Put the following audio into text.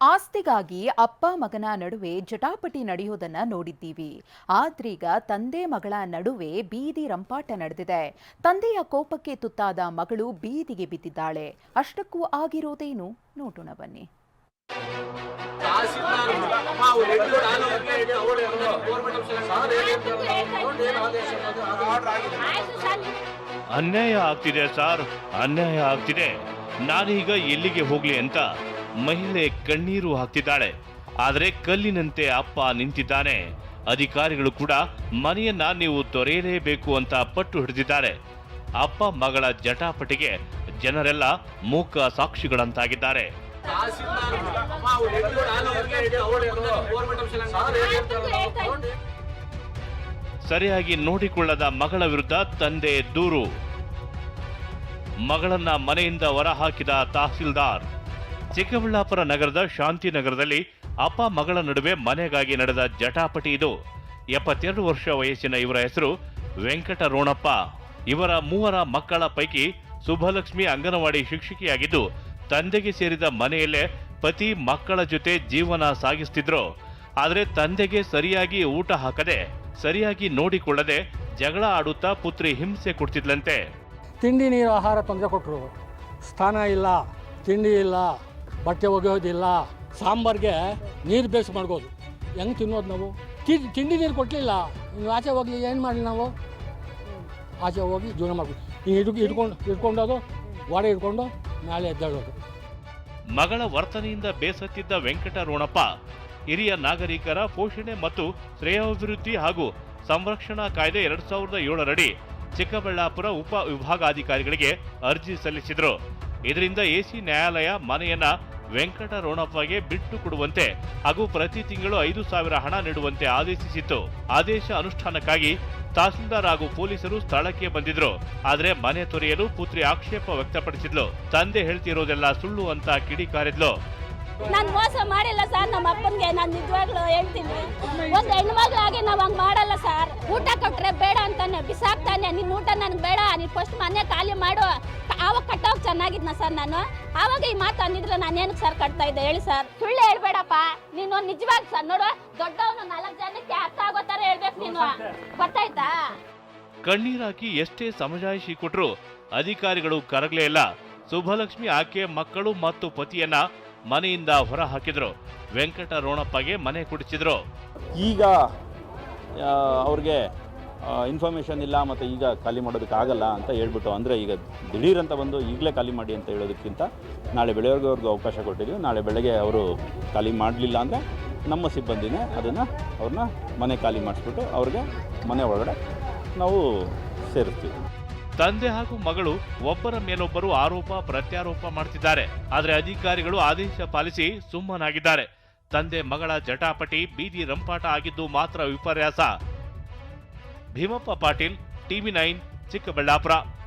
ಆಸ್ತಿಗಾಗಿ ಅಪ್ಪ ಮಗನ ನಡುವೆ ಜಟಾಪಟಿ ನಡೆಯೋದನ್ನ ನೋಡಿದ್ದೀವಿ. ಆದ್ರೀಗ ತಂದೆ ಮಗಳ ನಡುವೆ ಬೀದಿ ರಂಪಾಟ ನಡೆದಿದೆ. ತಂದೆಯ ಕೋಪಕ್ಕೆ ತುತ್ತಾದ ಮಗಳು ಬೀದಿಗೆ ಬಿದ್ದಿದ್ದಾಳೆ. ಅಷ್ಟಕ್ಕೂ ಆಗಿರೋದೇನು? ನೋಡೋಣ ಬನ್ನಿ. ಅನ್ಯಾಯ ಆಗ್ತಿದೆ ಸರ್. ಅನ್ಯಾಯ ಆಗ್ತಿದೆ. ನಾನೀಗ ಎಲ್ಲಿಗೆ ಹೋಗ್ಲಿ ಅಂತ ಮಹಿಳೆ ಕಣ್ಣೀರು ಹಾಕ್ತಿದ್ದಾಳೆ. ಆದರೆ ಕಲ್ಲಿನಂತೆ ಅಪ್ಪ ನಿಂತಿದ್ದಾನೆ. ಅಧಿಕಾರಿಗಳು ಕೂಡ ಮನೆಯನ್ನ ನೀವು ತೊರೆಯಲೇಬೇಕು ಅಂತ ಪಟ್ಟು ಹಿಡಿದಿದ್ದಾರೆ. ಅಪ್ಪ ಮಗಳ ಜಟಾಪಟಿಗೆ ಜನರೆಲ್ಲ ಮೂಕ ಸಾಕ್ಷಿಗಳಂತಾಗಿದ್ದಾರೆ. ಸರಿಯಾಗಿ ನೋಡಿಕೊಳ್ಳದ ಮಗಳ ವಿರುದ್ಧ ತಂದೆ ದೂರು. ಮಗಳನ್ನ ಮನೆಯಿಂದ ಹೊರಹಾಕಿದ ತಹಸೀಲ್ದಾರ್. ಚಿಕ್ಕಬಳ್ಳಾಪುರ ನಗರದ ಶಾಂತಿನಗರದಲ್ಲಿ ಅಪ್ಪ ಮಗಳ ನಡುವೆ ಮನೆಗಾಗಿ ನಡೆದ ಜಟಾಪಟಿ ಇದು. ಎಪ್ಪತ್ತೆರಡು ವರ್ಷ ವಯಸ್ಸಿನ ಇವರ ಹೆಸರು ವೆಂಕಟರೋಣಪ್ಪ. ಇವರ ಮೂವರ ಮಕ್ಕಳ ಪೈಕಿ ಸುಭಲಕ್ಷ್ಮಿ ಅಂಗನವಾಡಿ ಶಿಕ್ಷಕಿಯಾಗಿದ್ದು, ತಂದೆಗೆ ಸೇರಿದ ಮನೆಯಲ್ಲೇ ಪತಿ ಮಕ್ಕಳ ಜೊತೆ ಜೀವನ ಸಾಗಿಸ್ತಿದ್ರು. ಆದರೆ ತಂದೆಗೆ ಸರಿಯಾಗಿ ಊಟ ಹಾಕದೆ, ಸರಿಯಾಗಿ ನೋಡಿಕೊಳ್ಳದೆ ಜಗಳ ಆಡುತ್ತಾ ಪುತ್ರಿ ಹಿಂಸೆ ಕೊಡ್ತಿದ್ಲಂತೆ. ತಿಂಡಿ ನೀರು ಆಹಾರ ತೊಂದರೆ ಕೊಟ್ಟರು ಸ್ಥಾನ ಇಲ್ಲ, ತಿಂಡಿ ಇಲ್ಲ ಬಟ್ಟೆ ಒಗೆಯೋದಿಲ್ಲ, ಸಾಂಬಾರ್ಗೆ ನೀರು ಬೇಸ್ ಮಾಡ್ಬೋದು. ಹೆಂಗೆ ತಿನ್ನೋದು ನಾವು? ತಿಂಡಿ ನೀರು ಕೊಟ್ಟಲಿಲ್ಲ ನೀವು ಆಚೆ ಹೋಗಿ ಏನು ಮಾಡಲಿ ನಾವು? ಆಚೆ ಹೋಗಿ ಜೀವನ ಮಾಡ್ಬೋದು. ಹಿಂಗೆ ಹಿಡ್ಕೊಂಡು ಹಿಡ್ಕೊಂಡು ಹಿಡ್ಕೊಂಡೋದು ವಾಡೆ ಹಿಡ್ಕೊಂಡು ಮೇಲೆ ಎದ್ದೇಳೋದು ಮಗಳ ವರ್ತನೆಯಿಂದ ಬೇಸತ್ತಿದ್ದ ವೆಂಕಟರೋಣಪ್ಪ, ಹಿರಿಯ ನಾಗರಿಕರ ಪೋಷಣೆ ಮತ್ತು ಶ್ರೇಯಾಭಿವೃದ್ಧಿ ಹಾಗೂ ಸಂರಕ್ಷಣಾ ಕಾಯ್ದೆ ಎರಡ್ ಸಾವಿರದ ಏಳರಡಿ ಚಿಕ್ಕಬಳ್ಳಾಪುರ ಉಪ ವಿಭಾಗಾಧಿಕಾರಿಗಳಿಗೆ ಅರ್ಜಿ ಸಲ್ಲಿಸಿದ್ರು. ಇದರಿಂದ ಎಸಿ ನ್ಯಾಯಾಲಯ ಮನೆಯನ್ನ ವೆಂಕಟರೋಣಪ್ಪಗೆ ಬಿಟ್ಟು ಕೊಡುವಂತೆ ಹಾಗೂ ಪ್ರತಿ ತಿಂಗಳು ಐದು ಸಾವಿರ ಹಣ ನೀಡುವಂತೆ ಆದೇಶಿಸಿತ್ತು. ಆದೇಶ ಅನುಷ್ಠಾನಕ್ಕಾಗಿ ತಹಸೀಲ್ದಾರ್ ಹಾಗೂ ಪೊಲೀಸರು ಸ್ಥಳಕ್ಕೆ ಬಂದಿದ್ರು. ಆದರೆ ಮನೆ ತೊರೆಯಲು ಪುತ್ರಿ ಆಕ್ಷೇಪ ವ್ಯಕ್ತಪಡಿಸಿದ್ಲು. ತಂದೆ ಹೇಳ್ತಿರೋದೆಲ್ಲ ಸುಳ್ಳು ಅಂತ ಕಿಡಿಕಾರಿದ್ಲು ನಾನು ಮೋಸ ಮಾಡಿಲ್ಲ ಸರ್ ನಮ್ಮ ಅಪ್ಪನಿಗೆ ನಾನು ನಿಜವಾಗ್ಲೂ ಹೇಳ್ತೀನಿ. ಒಂದು ನಾವು ಹಂಗೆ ಮಾಡಲ್ಲ ಸರ್. ಊಟ ಬಿಸಾಕ್ತಾನೆ ನಿನ್ನ ಊಟ ನನಗೆ ಬೇಡ ನೀನು ಫಸ್ಟ್ ಮನೆ ಖಾಲಿ ಮಾಡು. ಆವಾಗ ಕಟ್ಟೋಗಿ ಚೆನ್ನಾಗಿದ್ನ ಸರ್ ನಾನು. ಆವಾಗ ಈ ಮಾತು ಅಂದಿದ್ರೆ ನಾನು ಏನಕ್ಕೆ ಸರ್ ಕಟ್ತಾ ಇದ್ದೆ? ಹೇಳಿ ಸರ್ ಸುಳ್ಳು ಹೇಳ್ಬೇಡಪ್ಪ. ನೀನು ನಿಜವಾಗಿ ಸರ್ ನೋಡು ದೊಡ್ಡವನು ನಾಲ್ಕು ಜನಕ್ಕೆ ಅರ್ಥ ಆಗೋ ಥರ ಹೇಳ್ಬೇಕು ನೀನು. ಗೊತ್ತಾಯ್ತಾ? ಕಣ್ಣೀರಾಕಿ ಎಷ್ಟೇ ಸಮಜಾಯಿಷಿ ಕೊಟ್ರು ಅಧಿಕಾರಿಗಳು ಕರಗಲೇ ಇಲ್ಲ. ಸುಭಲಕ್ಷ್ಮಿ ಆಕೆ ಮಕ್ಕಳು ಮತ್ತು ಪತಿಯನ್ನ ಮನೆಯಿಂದ ಹೊರ ಹಾಕಿದ್ರು. ವೆಂಕಟ ರೋಣಪ್ಪಗೆ ಮನೆ ಕುಡಿಸಿದ್ರು ಈಗ ಅವ್ರಿಗೆ ಇನ್ಫಾರ್ಮೇಷನ್ ಇಲ್ಲ ಮತ್ತು ಈಗ ಖಾಲಿ ಮಾಡೋದಕ್ಕಾಗಲ್ಲ ಅಂತ ಹೇಳ್ಬಿಟ್ಟು ಅಂದರೆ ಈಗ ದಿಢೀರ್ ಅಂತ ಬಂದು ಈಗಲೇ ಖಾಲಿ ಮಾಡಿ ಅಂತ ಹೇಳೋದಕ್ಕಿಂತ ನಾಳೆ ಬೆಳಗ್ಗೆ ಅವ್ರಿಗೆ ಅವಕಾಶ ಕೊಟ್ಟಿದ್ದೀವಿ. ನಾಳೆ ಬೆಳಗ್ಗೆ ಅವರು ಖಾಲಿ ಮಾಡಲಿಲ್ಲ ಅಂದರೆ ನಮ್ಮ ಸಿಬ್ಬಂದಿನೇ ಅದನ್ನು ಅವ್ರನ್ನ ಮನೆ ಖಾಲಿ ಮಾಡಿಸ್ಬಿಟ್ಟು ಅವ್ರಿಗೆ ಮನೆ ಒಳಗಡೆ ನಾವು ಸೇರಿಸ್ತೀವಿ. ತಂದೆ ಹಾಗೂ ಮಗಳು ಒಬ್ಬರ ಮೇಲೊಬ್ಬರು ಆರೋಪ, ಪ್ರತ್ಯಾರೋಪ ಮಾಡ್ತಿದ್ದಾರೆ. ಆದರೆ ಅಧಿಕಾರಿಗಳು ಆದೇಶ ಪಾಲಿಸಿ ಸುಮ್ಮನಾಗಿದ್ದಾರೆ. ತಂದೆ ಮಗಳ ಜಟಾಪಟಿ, ಬೀದಿ ರಂಪಾಟ ಆಗಿದ್ದು ಮಾತ್ರ ವಿಪರ್ಯಾಸ. Bhimappa Patil TV nine Chikkaballapur.